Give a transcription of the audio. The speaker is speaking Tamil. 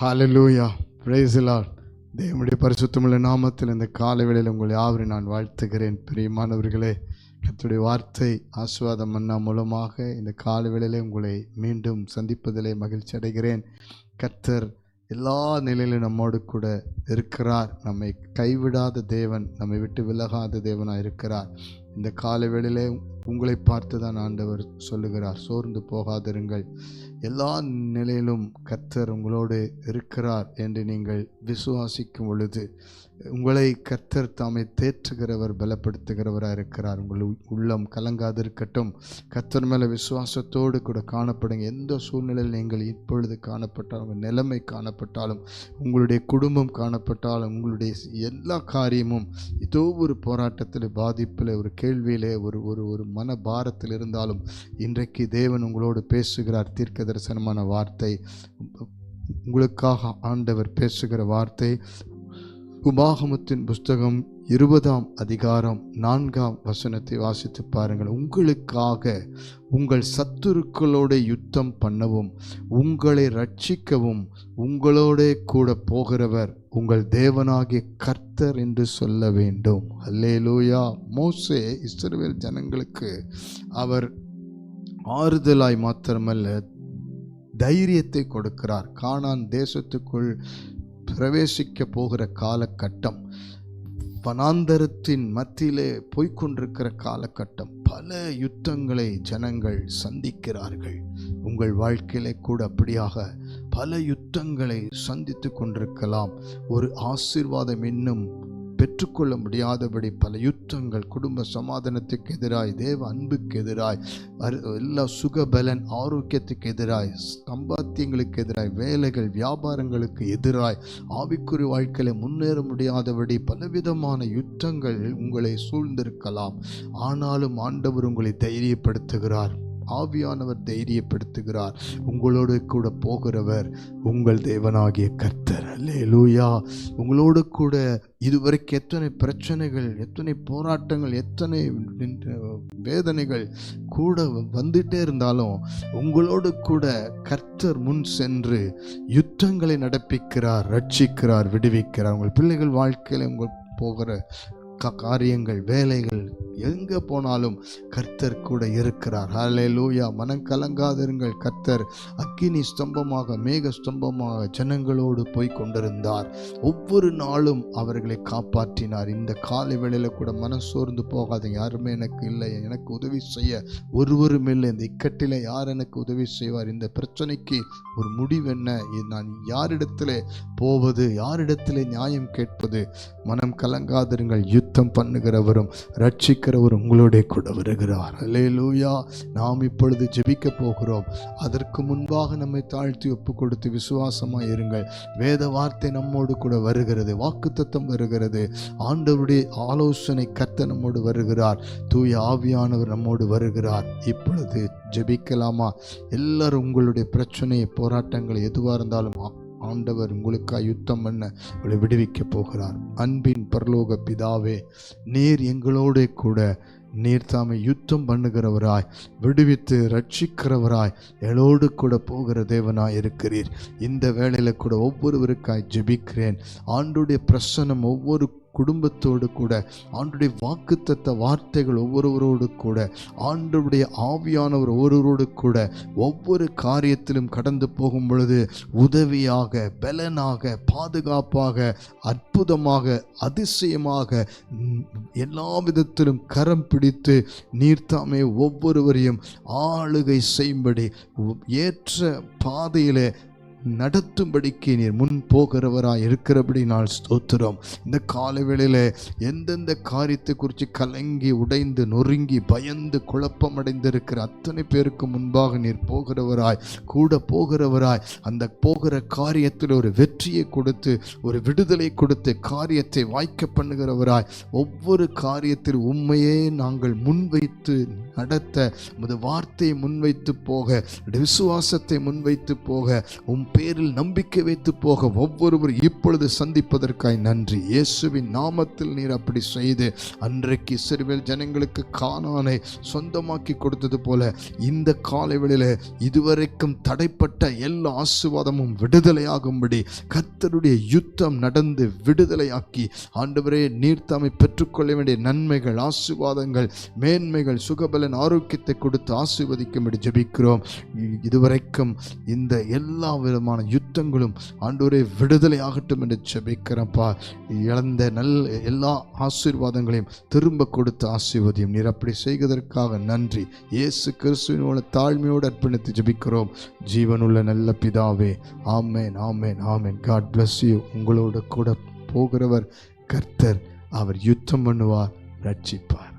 ஹalleluya பிரேசிலார் தேவனுடைய பரிசுத்தமுள்ள நாமத்தில் இந்த காலை வேளையில் உங்களை யாவரை நான் வாழ்த்துகிறேன். பிரியமானவர்களே கத்துடைய வார்த்தை ஆசுவாதம் மன்னா மூலமாக இந்த காலை வேளையிலே உங்களை மீண்டும் சந்திப்பதிலே மகிழ்ச்சி அடைகிறேன். கத்தர் எல்லா நிலையிலும் நம்மோடு கூட இருக்கிறார். நம்மை கைவிடாத தேவன் நம்மை விட்டு விலகாத தேவனாக இருக்கிறார் இந்த காலை வேளையிலே உங்களை பார்த்து தான் ஆண்டவர் சொல்லுகிறார். சோர்ந்து போகாதிருங்கள். எல்லா நிலையிலும் கர்த்தர் உங்களோடு இருக்கிறார் என்று நீங்கள் விசுவாசிக்கும் பொழுது உங்களை கர்த்தர் தாமே தேற்றுகிறவர் பலப்படுத்துகிறவராக இருக்கிறார். உங்கள் உள்ளம் கலங்காதிருக்கட்டும். கர்த்தர் மேலே விசுவாசத்தோடு கூட காணப்படுங்க. எந்த சூழ்நிலையில் நீங்கள் இப்பொழுது காணப்பட்டாலும் உங்கள் நிலைமை காணப்பட்டாலும் உங்களுடைய குடும்பம் காணப்பட்டாலும் உங்களுடைய எல்லா காரியமும் ஏதோ ஒரு போராட்டத்தில் பாதிப்பில் ஒரு கேள்வியில் ஒரு ஒரு ஒரு மன பாரத்தில் இருந்தாலும் இன்றைக்கு தேவன் உங்களோடு பேசுகிறார். தீர்க்க தரிசனமான வார்த்தை உங்களுக்காக ஆண்டவர் பேசுகிற வார்த்தை உபாகமத்தின் புஸ்தகம் இருபதாம் அதிகாரம் நான்காம் வசனத்தை வாசித்து பாருங்கள். உங்களுக்காக உங்கள் சத்துருக்களோட யுத்தம் பண்ணவும் உங்களை ரட்சிக்கவும் உங்களோட கூட போகிறவர் உங்கள் தேவனாகிய கர்த்தர் என்று சொல்ல வேண்டும். அல்லே லூயா மோசே இஸ்ரவேல் ஜனங்களுக்கு அவர் ஆறுதலாய் மாத்திரமல்ல தைரியத்தை கொடுக்கிறார். காணான் தேசத்துக்குள் பிரவேசிக்க போகிற காலகட்டம் வனாந்தரத்தின் மத்தியிலே போய்க்கொண்டிருக்கிற காலகட்டம் பல யுத்தங்களை ஜனங்கள் சந்திக்கிறார்கள். உங்கள் வாழ்க்கையிலே கூட அப்படியாக பல யுத்தங்களை சந்தித்து கொண்டிருக்கலாம். ஒரு ஆசீர்வாதம் இன்னும் பெற்றுக்கொள்ள முடியாதபடி பல யுத்தங்கள் குடும்ப சமாதானத்துக்கு எதிராய் தேவ அன்புக்கு எதிராய் எல்லா சுகபலன் ஆரோக்கியத்துக்கு எதிராய் சம்பாத்தியங்களுக்கு எதிராய் வேலைகள் வியாபாரங்களுக்கு எதிராய் ஆவிக்குறி வாழ்க்கையில் முன்னேற முடியாதபடி பலவிதமான யுத்தங்கள் உங்களை சூழ்ந்திருக்கலாம். ஆனாலும் ஆண்டவர் உங்களை தைரியப்படுத்துகிறார். ஆவியானவர் தைரியப்படுத்துகிறார். உங்களோடு கூட போகிறவர் உங்கள் தேவனாகிய கர்த்தர். அல்லேலூயா. உங்களோடு கூட இதுவரைக்கும் எத்தனை பிரச்சனைகள் எத்தனை போராட்டங்கள் எத்தனை வேதனைகள் கூட வந்துட்டே இருந்தாலும் உங்களோடு கூட கர்த்தர் முன் சென்று யுத்தங்களை நடப்பிக்கிறார் ரட்சிக்கிறார் விடுவிக்கிறார். உங்கள் பிள்ளைகள் வாழ்க்கையில் உங்கள் போகிற காரியங்கள் வேலைகள் எங்கே போனாலும் கர்த்தர் கூட இருக்கிறார். ஹalleluya மனம் கலங்காதிருங்கள். கர்த்தர் அக்கினி ஸ்தம்பமாக மேக ஸ்தம்பமாக ஜனங்களோடு போய் கொண்டிருந்தார். ஒவ்வொரு நாளும் அவர்களை காப்பாற்றினார். இந்த காலை வேளையில் கூட மனம் சோர்ந்து யாருமே எனக்கு இல்லை. எனக்கு உதவி செய்ய ஒருவரும் இல்லை. இந்த இக்கட்டில் யார் எனக்கு உதவி செய்வார்? இந்த பிரச்சனைக்கு ஒரு முடிவு என்ன? நான் யாரிடத்தில் போவது? யாரிடத்தில் நியாயம் கேட்பது? மனம் கலங்காதிருங்கள். யுத்தம் பண்ணுகிறவரும் ரட்சிக்கிறவரும் உங்களோட கூட வருகிறார். அலே லூயா நாம் இப்பொழுது ஜெபிக்க போகிறோம். அதற்கு முன்பாக நம்மை தாழ்த்தி ஒப்பு கொடுத்து விசுவாசமாக இருங்கள். வேத வார்த்தை நம்மோடு கூட வருகிறது. வாக்குத்தத்தம் வருகிறது. ஆண்டவருடைய ஆலோசனை கத்த நம்மோடு வருகிறார். தூய ஆவியானவர் நம்மோடு வருகிறார். இப்பொழுது ஜெபிக்கலாமா? எல்லாரும் உங்களுடைய பிரச்சனை போராட்டங்கள் எதுவாக இருந்தாலும் ஆண்டவர் உங்களுக்காக யுத்தம் பண்ண உங்களை விடுவிக்கப் போகிறார். அன்பின் பரலோக பிதாவே நீர் எங்களோட கூட நீர் தாமை யுத்தம் பண்ணுகிறவராய் விடுவித்து ரட்சிக்கிறவராய் எங்களோடு கூட போகிற தேவனாய் இருக்கிறீர். இந்த வேளையில் கூட ஒவ்வொருவருக்காய் ஜெபிக்கிறேன். ஆண்டுடைய பிரசனம் ஒவ்வொரு குடும்பத்தோடு கூட ஆண்டுடைய வாக்குத்தத்த வார்த்தைகள் ஒவ்வொருவரோடு கூட ஆண்டுடைய ஆவியானவர் ஒவ்வொருவரோடு கூட ஒவ்வொரு காரியத்திலும் கடந்து போகும் பொழுது உதவியாக பலனாக பாதுகாப்பாக அற்புதமாக அதிசயமாக எல்லா விதத்திலும் கரம் பிடித்து நீர்த்தாமே ஒவ்வொருவரையும் ஆளுகை செய்யும்படி ஏற்ற பாதையிலே நடத்தும்படிக்கு நீர் முன் போகிறவராக இருக்கிறபடி நான் ஸ்தோத்திரம். இந்த காலை வேளையில் எந்தெந்த காரியத்தை குறித்து கலங்கி உடைந்து நொறுங்கி பயந்து குழப்பமடைந்திருக்கிற அத்தனை பேருக்கு முன்பாக நீர் போகிறவராய் கூட போகிறவராய் அந்த போகிற காரியத்தில் ஒரு வெற்றியை கொடுத்து ஒரு விடுதலை கொடுத்து காரியத்தை வாய்க்க பண்ணுகிறவராய் ஒவ்வொரு காரியத்தில் உண்மையே நாங்கள் முன்வைத்து நடத்த உமது வார்த்தையை முன்வைத்து போக விசுவாசத்தை முன்வைத்து போக உம் பேரில் நம்பிக்கை வைத்து போக ஒவ்வொருவர் இப்பொழுது சந்திப்பதற்காய் நன்றி. இயேசுவின் நாமத்தில் நீர் அப்படி செய்து அன்றைக்கு இஸ்ரவேல் ஜனங்களுக்கு காணானை சொந்தமாக்கி கொடுத்தது போல இந்த காலைவெளியில் இதுவரைக்கும் தடைப்பட்ட எல்லா ஆசீர்வாதமும் விடுதலையாகும்படி கர்த்தருடைய யுத்தம் நடந்து விடுதலையாக்கி ஆண்டவரே நீர்த்தாமை பெற்றுக்கொள்ள வேண்டிய நன்மைகள் ஆசீர்வாதங்கள் மேன்மைகள் சுகபலன் ஆரோக்கியத்தை கொடுத்து ஆசீர்வதிக்கும்படி ஜபிக்கிறோம். இதுவரைக்கும் இந்த எல்லா விதமான யுத்தங்களும் ஆண்டோரே விடுதலை ஆகட்டும் என்று ஜெபிக்கிறப்பா இழந்த நல் எல்லா ஆசீர்வாதங்களையும் திரும்ப கொடுத்து ஆசீர்வதியும் நீர் அப்படி செய்வதற்காக நன்றி. இயேசு கிறிஸ்துவின் தாழ்மையோடு அர்ப்பணித்து ஜெபிக்கிறோம். ஜீவனுள்ள நல்ல பிதாவே ஆமேன் ஆமேன் ஆமேன். காட் பிளஸ் யூ உங்களோட கூட போகிறவர் கர்த்தர். அவர் யுத்தம் பண்ணுவார் ரட்சிப்பார்.